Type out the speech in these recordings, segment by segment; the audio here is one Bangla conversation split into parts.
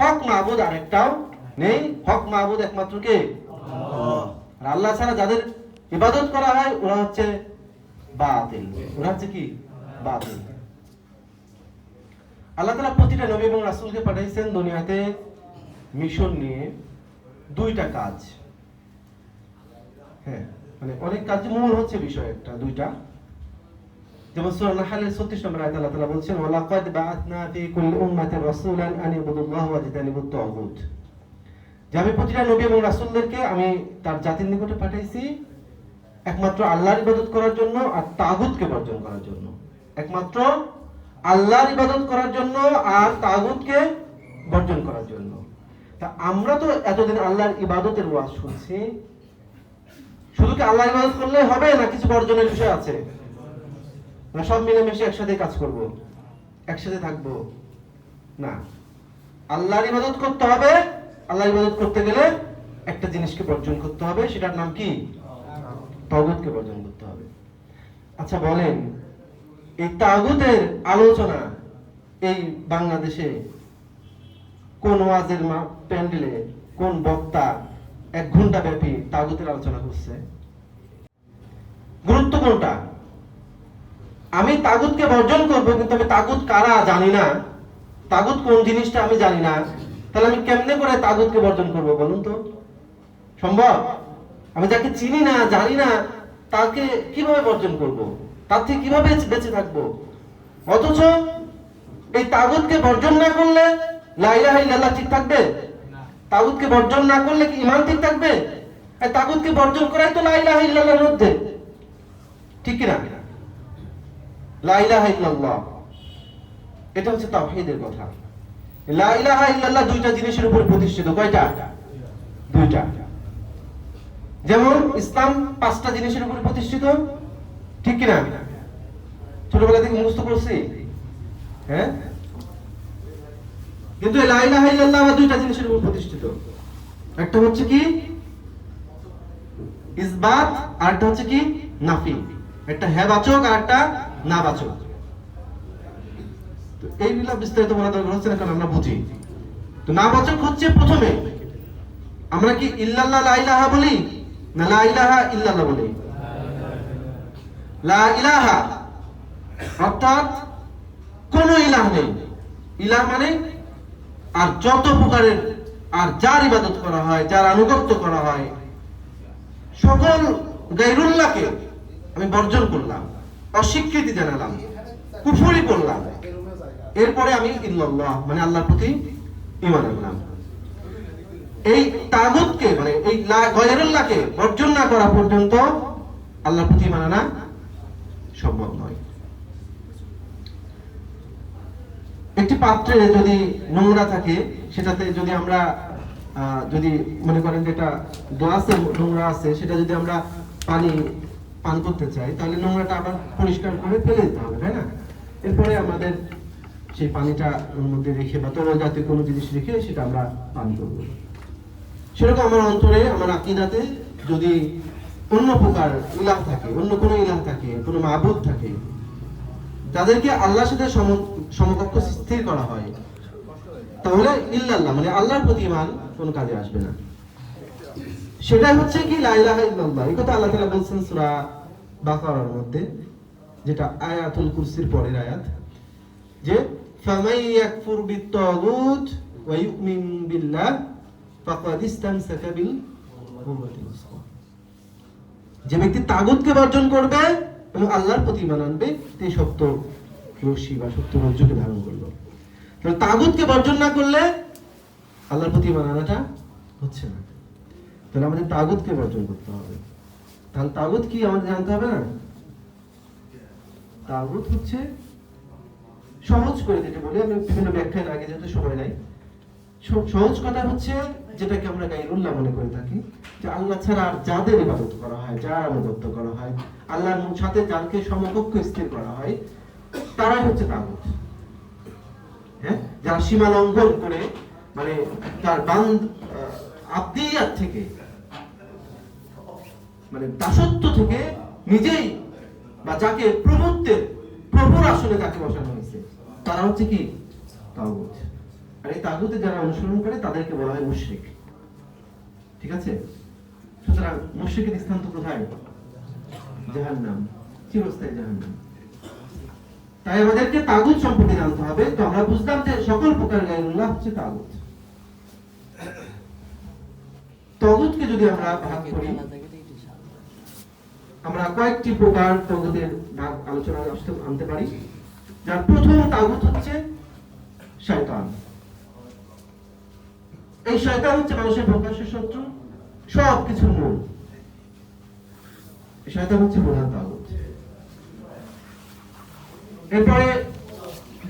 হক মাহবুদ আরেকটাও নেই। হক মাহবুদ একমাত্র কে? আল্লাহ। ছাড়া যাদের ইবাদত করা হয় ওরা হচ্ছে বাতিল। ওরা হচ্ছে কি? বাতিল। আল্লাহ তালা প্রতিটা নবী এবং রাসূলকে পাঠাইছেন দুনিয়াতে মিশন নিয়ে দুইটা কাজ। হ্যাঁ মানে অনেক কাজ। মূল হচ্ছে বিষয় একটা দুইটা। যেমন সূরা নাহলের 36 নম্বর আয়াতে আল্লাহ তাআলা বলছেন বাআথনা ফি কুল্লি উম্মাতিন রাসূলান আন ওয়া জিতানিবুত তাগুত। যে আমি প্রতিটা নবী এবং রাসূলদেরকে আমি তার জাতির নিকটে পাঠাইছি একমাত্র আল্লাহর ইবাদত করার জন্য আর তাগুতকে বর্জন করার জন্য। একমাত্র আল্লাহর ইবাদত করার জন্য আর তাগুতকে বর্জন করার জন্য। তা আমরা তো এতদিন আল্লাহর ইবাদতের ওয়াজ শুনছি। শুধু কি আল্লাহর ইবাদত করলে হবে না কিছু বর্জনের বিষয় আছে? না সব মিলেমিশে একসাথে কাজ করব। একসাথে থাকব। না। আল্লাহর ইবাদত করতে হবে। আল্লাহর ইবাদত করতে গেলে একটা জিনিসকে বর্জন করতে হবে, সেটার নাম কি? তাগুতকে বর্জন করতে হবে। আচ্ছা বলেন, এই তাগুতের আলোচনা এই বাংলাদেশে কোন ওয়াজের প্যান্ডেলে কোন বক্তা এক ঘণ্টা ব্যাপী তাগুতের আলোচনা করছে? গুরুত্ব কোনটা? আমি তাগুতকে বর্জন করব কিন্তু আমি তাগুত কারা জানি না। তাগুত কোন জিনিসটা আমি জানি না। তাহলে আমি কেমনে করে তাগুতকে বর্জন করব বলুন তো? সম্ভব? আমি যাকে চিনি না জানি না তাকে কীভাবে বর্জন করব? তার থেকে কীভাবে বেঁচে থাকব? অথচ এই তাগুতকে বর্জন না করলে লা ইলাহা ইল্লাল্লাহ ঠিক থাকবে? তাগুতকে বর্জন না করলে কি ইমান ঠিক থাকবে? তাগুতকে বর্জন করাই তো লা ইলাহা ইল্লাল্লাহর মধ্যে। ঠিক কি এটা হচ্ছে তাওহীদের কথা। লা ইল্লাল্লাহ দুইটা জিনিসের উপর প্রতিষ্ঠিত। কয়টা? দুইটা। যেমন ইসলাম পাঁচটা জিনিসের উপর প্রতিষ্ঠিত। ঠিক কি না ছোটবেলা থেকে মুখস্থ করছি? হ্যাঁ? কিন্তু এই লা ইলাহা ইল্লাল্লাহ আবার দুইটা জিনিসের উপর প্রতিষ্ঠিত। একটা হচ্ছে কি? ইসবাত, আর হচ্ছে কি? নাফি একটা হ্যাঁ বাচক, আর একটা না বাচক তো এইগুলা বিস্তারিত বলা দরকার হচ্ছে না, কারণ আমরা বুঝি। তো না বাচক হচ্ছে প্রথমে। আমরা কি ইল্লাল্লাহ লা ইলাহা বলি? না লা ইলাহা ইল্লাল্লাহ বলি? লা ইলাহা। অর্থাৎ কোন ইলাহ নেই। ইলাহ মানে আর যত প্রকারের আর যার ইবাদত করা হয়, যার আনুগত্য করা হয়, সকল গাইরুল্লাহকে আমি বর্জন করলাম। অস্বীকৃতি জানালাম, কুফরি করলাম। এরপরে আমি ইল্লাল্লাহ মানে আল্লাহর প্রতি ঈমান আনলাম। এই তাগুতকে মানে এই গয়রুল্লাহকে বর্জন না করা পর্যন্ত আল্লাহর প্রতি ঈমান আনা সম্ভব নয়। একটি পাত্রে যদি নোংরা থাকে, সেটাতে যদি আমরা যদি মনে করেন যে এটা গ্লাসে নোংরা আছে, সেটা যদি আমরা পানি পান করতে চাই, তাহলে নোংরাটা আবার পরিষ্কার করে ফেলে দিতে হবে, তাই না? এরপরে আমাদের সেই পানিটা মধ্যে রেখে বা তরল জাতীয় কোনো জিনিস রেখে সেটা আমরা পান করব। সেরকম আমার অন্তরে, আমার আকিদাতে যদি অন্য প্রকার ইলাহ থাকে, অন্য কোনো ইলাহ থাকে, কোনো মাহবুদ থাকে, যাদেরকে আল্লাহর সাথে সম- সমকক্ষ স্থির করা হয়, তাহলে ইল্লাল্লাহ মানে আল্লাহর প্রতি ইমান কোন কাজে আসবে না। সেটাই হচ্ছে কি, লা ইলাহা ইল্লাল্লাহ, এই কথা আল্লাহ তাআলা বলছেন সূরা বাকারার মধ্যে, যেটা আয়াতুল কুরসির পরের আয়াত, যে ফামাই ইয়াকফুর ওয়া ইউমিন বিল্লাহ ফাকাদ ইসতামসাকা বিল যে ব্যক্তি তাগুতকে বর্জন করবে এবং আল্লাহর প্রতি ইমান আনবে, তে সত্য রশি বা সত্য রজ্জুকে ধারণ করল। তাহলে তাগুতকে বর্জন না করলে আল্লাহর প্রতি ইমান আনাটা হচ্ছে না। তাহলে আমাদের তাগুতকে বর্জন করতে হবে। তাহলে তাগুত কি আমাদের জানতে হবে না? তাগুত হচ্ছে সহজ করে যেটা বলি, আমি বিভিন্ন ব্যাখ্যায় আগে যেতে সময় নাই। সহজ কথা হচ্ছে যেটাকে আমরা গাইরুল্লাহ মনে করে থাকি, যে আল্লাহ ছাড়া আর যাদের ইবাদত করা হয়, যার আনুগত্য করা হয়, আল্লাহর সাথে যাকে সমকক্ষ স্থির করা হয়, তারাই হচ্ছে তাগুত। হ্যাঁ? যারা সীমা লঙ্ঘন করে মানে তার বান্ধ আব্দিয়াত থেকে মানে দাসত্ব থেকে নিজেই বা যাকে প্রভুত্বের, প্রভুর আসলে যাকে বসানো হয়েছে, তারা হচ্ছে কি? তাগুত। আর এই তাগুতে যারা অনুসরণ করে, তাদেরকে বলা হয় মুশরিক। ঠিক আছে? সুতরাং মুশরিকের স্থান তো কোথায়? চিরস্থায়ী তাই আমাদেরকে তাগুত সম্পর্কে জানতে হবে। তো আমরা বুঝলাম যে সকল প্রকার গায়রুল্লাহ হচ্ছে তাগুত। তগুতকে যদি আমরা ভাগ করি আমরা কয়েকটি প্রকার তগুতের ভাগ আলোচনা আনতে পারি। যার প্রথম তাগুত হচ্ছে শয়তান। এই শয়তান হচ্ছে মানুষের প্রকাশ্য শত্রু সব কিছুর মূল শয়তান হচ্ছে প্রধান তাগুত। এরপরে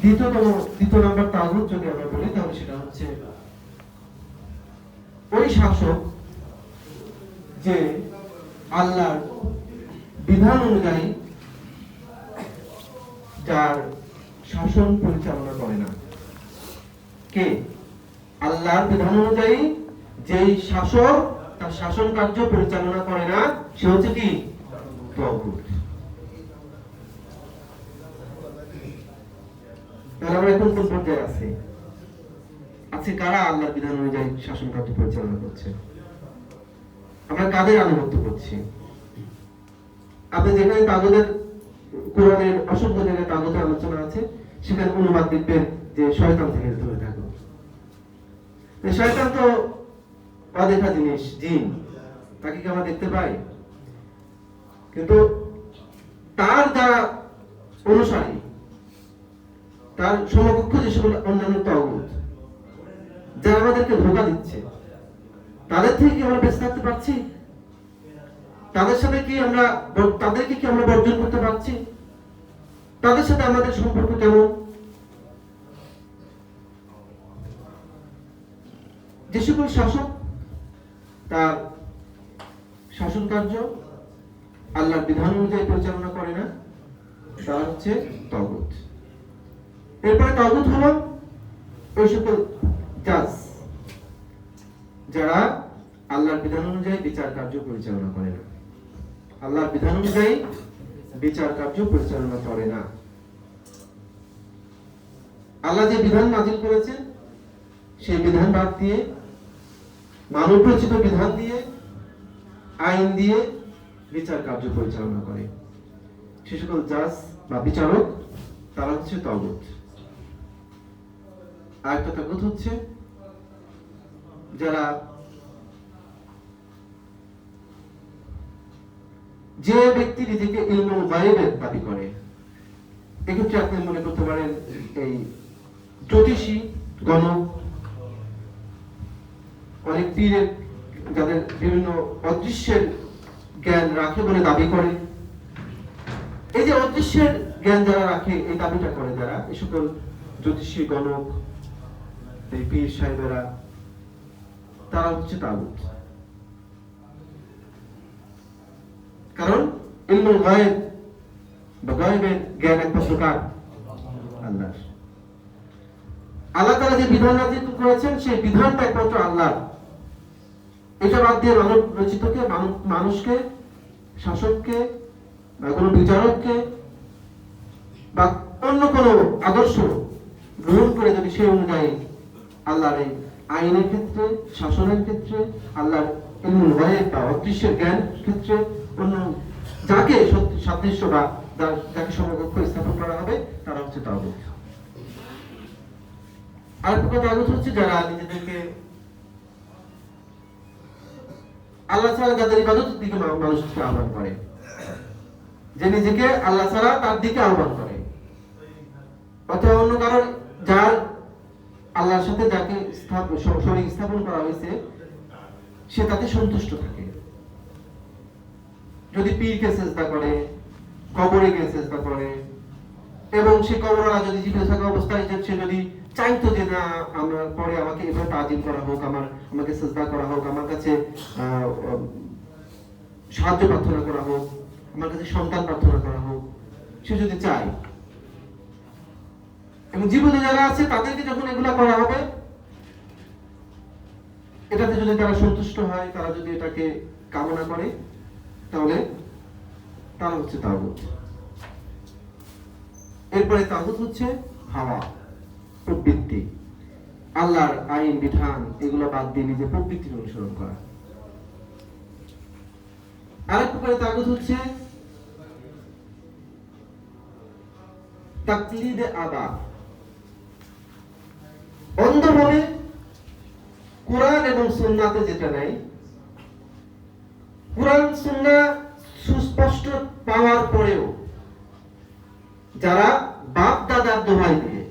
দ্বিতীয়তম, দ্বিতীয় নাম্বার তাগুত যদি আমরা বলি, তাহলে সেটা হচ্ছে ওই শাসক যে আল্লাহর বিধান অনুযায়ী যার শাসন পরিচালনা করে না। কে? আল্লাহর বিধান অনুযায়ী যেই শাসক তার শাসন কার্য পরিচালনা করে না, সে হচ্ছে কি? আমরা এখন আছে কারা আল্লাহর বিধান অনুযায়ী শাসন কার্য পরিচালনা করছে? আমরা কাদের আনুগত্য করছি? আপনি যেখানে তাগদের কোরআনের অসংখ্য জায়গায় তাগদের আলোচনা আছে, সেখানে অনুবাদ দেখবেন যে শয়তান থেকে দূরে থাকো। শয়তান তো অদেখা জিনিস, জিন। তাকে কি আমরা দেখতে পাই? কিন্তু তার যারা অনুসারী, তার সমকক্ষ যে সকল অন্যান্য তগুত, যারা আমাদেরকে ধোকা দিচ্ছে, তাদের থেকে কি আমরা বেঁচে থাকতে পারছি? তাদের সাথে কি আমরা তাদেরকে কি আমরা বর্জন করতে পারছি? তাদের সাথে আমাদের সম্পর্ক কেমন? যে সকল শাসক, তার শাসন কার্য আল্লাহর বিধান অনুযায়ী পরিচালনা করে না তারা হচ্ছে তগুত এরপরে তগুত হলো ওই সকল জাজ, যারা আল্লাহর বিধান অনুযায়ী বিচার কার্য পরিচালনা করে না। আল্লাহর বিধান অনুযায়ী বিচার কার্য পরিচালনা করে না। আল্লাহ যে বিধান নাজিল করেছেন সেই বিধান বাদ দিয়ে মানব রচিত বিধান দিয়ে, আইন দিয়ে বিচার কার্য পরিচালনা করে। সে সকল জাজ বা বিচারক, তারা হচ্ছে তগুত আর একটা তগুত হচ্ছে, যারা যে ব্যক্তি নিজেকে ইলমুল গায়েবের দাবি করে, এক্ষেত্রে আপনি মনে করতে পারেন এই জ্যোতিষী গণক অনেক পীরের যাদের বিভিন্ন অদৃশ্যের জ্ঞান রাখে বলে দাবি করে। এই যে অদৃশ্যের জ্ঞান যারা রাখে, এই দাবিটা করে যারা এই সকল জ্যোতিষী গণক, এই পীর সাহেবেরা, তারা হচ্ছে তাগুত কারণ ইলমুল গায়েব বা গায়েবের জ্ঞান একমাত্র আল্লাহ তারা যে বিধান নাজিল করেছেন, সেই বিধানটা একমাত্র আল্লাহ। এটা বাদ দিয়ে মানব রচিতকে মানুষকে, শাসককে, বা কোনো বিচারককে, বা অন্য কোনো আদর্শ গ্রহণ করে যদি সেই অনুযায়ী আল্লাহর এই আইনের ক্ষেত্রে, শাসনের ক্ষেত্রে, আল্লাহর গায়েব বা অদৃশ্যের জ্ঞান ক্ষেত্রে অন্য যাকে সত্যি সাদৃশ্য যাকে সমকক্ষ স্থাপন করা হবে, তারা হচ্ছে আল্লাহ আহ্বান করে। যে নিজেকে তার দিকে আহ্বান করে। অন্য কারণ, যার আল্লাহর সাথে যাকে স্থাপন করা হয়েছে, সে তাতে সন্তুষ্ট থাকে। যদি পীরকে চেষ্টা করে, কবরে গিয়ে চেষ্টা করে, এবং সে কবররা যদি জীবিত থাকা অবস্থায় সে যদি চাইতো যে না, আমরা পরে আমাকে এভাবে তাজিম করা হোক, আমার, আমাকে চেষ্টা করা হোক, আমার কাছে সাহায্য প্রার্থনা করা হোক, আমার কাছে সন্তান প্রার্থনা করা হোক, সে যদি চায়। এবং জীবিত যারা আছে, তাদেরকে যখন এগুলা করা হবে, এটাতে যদি তারা সন্তুষ্ট হয়, তারা যদি এটাকে কামনা করে তাহলে তারা হচ্ছে তাগুত। এরপরে তাগুত হচ্ছে হাওয়া, প্রবৃত্তি। আল্লাহর আইন, বিধান, এগুলো বাদ দিয়ে নিজে প্রকৃতির অনুসরণ করা। আরেক প্রকারের তাগুত হচ্ছে তাকলিদে আবা অন্ধভাবে কোরআন এবং সুন্নাতে যেটা নাই কোরআন, সুন্না সুস্পষ্ট পাওয়ার পরেও যারা বাপ দাদার দোহাই দিয়ে,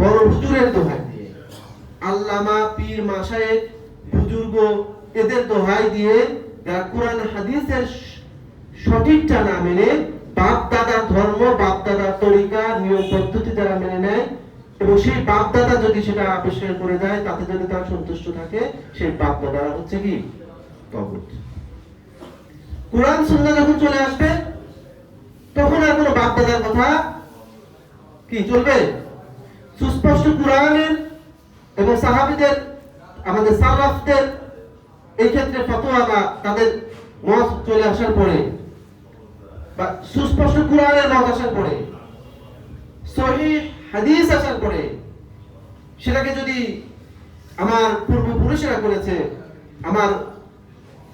বড় হুজুরের দোহাই দিয়ে, আল্লামা পীর বুজুর্গ এদের দোহাই দিয়ে যারা কোরআন, হাদিসের সঠিকটা না মেনে বাপ দাদার ধর্ম বাপ দাদার তরিকা, নিয়ম, পদ্ধতি যারা মেনে নেয় এবং সেই বাপ দাদা যদি সেটা আবিষ্কার করে দেয়, তাতে যদি তারা সন্তুষ্ট থাকে, সেই বাপ দাদারা হচ্ছে কি? তগুত কোরআন সুন্নাহ যখন চলে আসবে, তখন আর কোনো বাপ দাদার কথা কি চলবে? সুস্পষ্ট কোরআনের এবং সাহাবিদের, আমাদের সালাফদের এই ক্ষেত্রে ফতোয়া বা তাদের মত চলে আসার পরে, বা সুস্পষ্ট কোরআনের মত আসার পরে, সহিহ হাদিস আসার পরে, সেটাকে যদি আমার পূর্বপুরুষেরা করেছে, আমার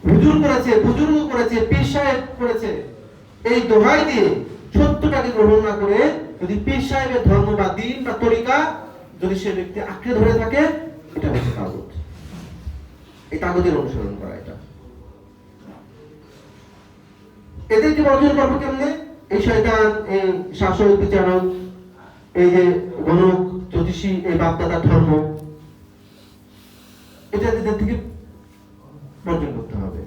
হুজুর করেছে, বুজুর্গ করেছে, পীর সাহেব করেছে। এই দোহাই দিয়ে সত্যটাকে গ্রহণ না করে যদি পীর সাহেবের ধর্ম বা দিন বা তরিকা যদি সে ব্যক্তি আঁকড়ে ধরে থাকে, এটা হচ্ছে তাগুত। এই তাগুতের অনুসরণ করা এটা। এদেরকে বর্জন করব কেমনে? এই শয়তান, এই শাসক, বিচারক, এই যে গণক, জ্যোতিষী, এই বাপদাদার ধর্ম, এটা এদের থেকে বর্জন করতে হবে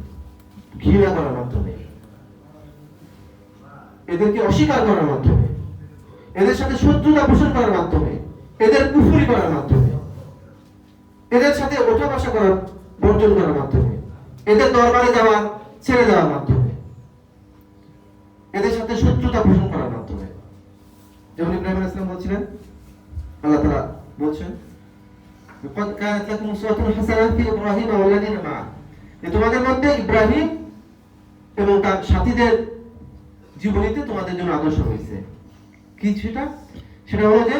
ঘৃণা করার মাধ্যমে এদেরকে অস্বীকার করার মাধ্যমে এদের সাথে শত্রুতা পোষণ করার মাধ্যমে এদের কুফুরি করার মাধ্যমে এদের সাথে ওঠা বসা করার বর্জন করার মাধ্যমে এদের দরবারে যাওয়া ছেড়ে দেওয়ার মাধ্যমে এদের সাথে শত্রুতা পোষণ করার মাধ্যমে যেমন ইব্রাহিম আলাইহিস সালাম বলছিলেন আল্লাহ তাআলা বলছেন قد كانت لكم أسوة حسنة في إبراهيم والذين معه যে তোমাদের মধ্যে ইব্রাহিম এবং তার সাথীদের জীবনীতে তোমাদের জন্য আদর্শ হয়েছে। কি সেটা? সেটা হলো যে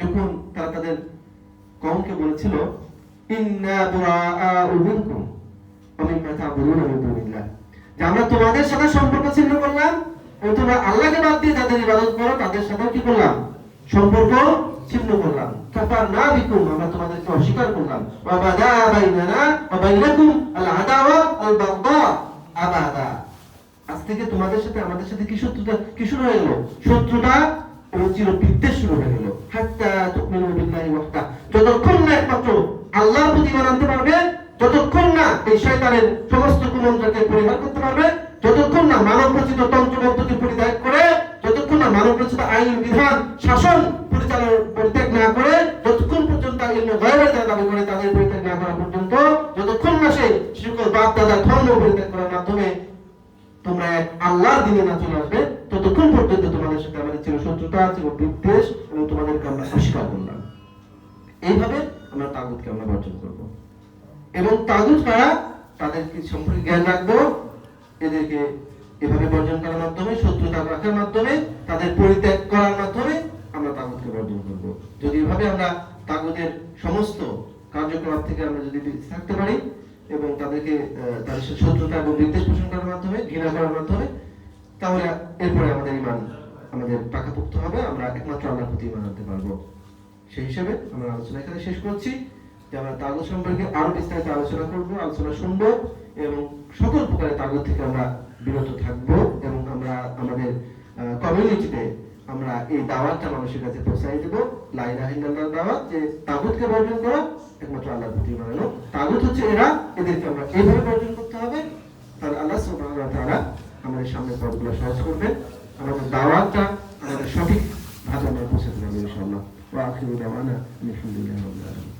যখন তারা তাদের কমকে বলেছিল আমরা তোমাদের সাথে সম্পর্ক ছিন্ন করলাম তোমরা আল্লাহকে বাদ দিয়ে তাদের ইবাদত করো, তাদের সাথে কি করলাম? সম্পর্ক ছিন্ন করলাম। কাফার না বিকুম আমরা তোমাদেরকে অস্বীকার করলাম। ওয়া আজ থেকে তোমাদের সাথে, আমাদের সাথে কি শত্রুতা, কি শুরু হয়ে গেল? শত্রুতা বিদ্বেষ শুরু হয়ে গেল। হাত্তা বিল্লাহি যতক্ষণ না একমাত্র আল্লাহর প্রতি আনতে পারবে, যতক্ষণ না এই শয়তানের সমস্ত কুমন্ত্রকে পরিহার করতে পারবে, যতক্ষণ না মানব রচিত তন্ত্রমন্ত্রকে পরিত্যাগ করে, যতক্ষণ না মানব রচিত আইন, বিধান, শাসন করে যতক্ষণ পর্যন্ত দাবি করে তাদের পরিত্যাগ না করা পর্যন্ত, যতক্ষণ না সে সকল বাপ, দাদা, ধর্ম পরিত্যাগ করার মাধ্যমে তোমরা এক আল্লাহর দিনে না চলে আসবে, ততক্ষণ পর্যন্ত তোমাদের সাথে আমাদের ছিল শত্রুতা ছিল বিদ্বেষ এবং তোমাদেরকে আমরা করলাম। এইভাবে আমরা তাগুতকে আমরা বর্জন করব। এবং তাগুত কারা তাদেরকে সম্পর্কে জ্ঞান রাখব, এদেরকে এভাবে বর্জন করার মাধ্যমে, শত্রুতা রাখার মাধ্যমে, তাদের পরিত্যাগ করার মাধ্যমে আমরা তাগুতকে বর্জন করব। যদি এভাবে আমরা তাগুতের সমস্ত কার্যকলাপ থেকে আমরা যদি থাকতে পারি এবং তাদেরকে তাদের সাথে শত্রুতা এবং বিদ্বেষ পোষণ করার মাধ্যমে, ঘৃণা করার মাধ্যমে, তাহলে এরপরে আমাদের ইমান আমাদের পাকাপোক্ত হবে। আমরা একমাত্র আল্লাহর প্রতি ইমান আনতে পারব। সেই হিসেবে আমরা আলোচনা এখানে শেষ করছি। যে আমরা তাগুত সম্পর্কে আরও বিস্তারিত আলোচনা করব, আলোচনা শুনব এবং সকল প্রকারের তাগুত থেকে আমরা বিরত থাকব এবং আমরা আমাদের কমিউনিটিতে আমরা এই দাওয়াতটা মানুষের কাছে পৌঁছাই দেব। লাইলাহ ইল্লাল্লাহর দাওয়াত, যে তাগুতকে বর্জন করো একমাত্র আল্লাহর প্রতি মানানো তাগুত হচ্ছে এরা, এদেরকে আমরা এইভাবে বর্জন করতে হবে। তাহলে আল্লাহ সুবহানাহু ওয়া তাআলা আমাদের সামনে পথগুলো সহজ করবেন। আমাদের দাওয়াতটা আমাদের সঠিক ভাবে আমরা পৌঁছে দেবেন ইনশাআল্লাহ। ওয়া আখিরু দাওয়ানা আলহামদুলিল্লাহি রাব্বিল আলামিন।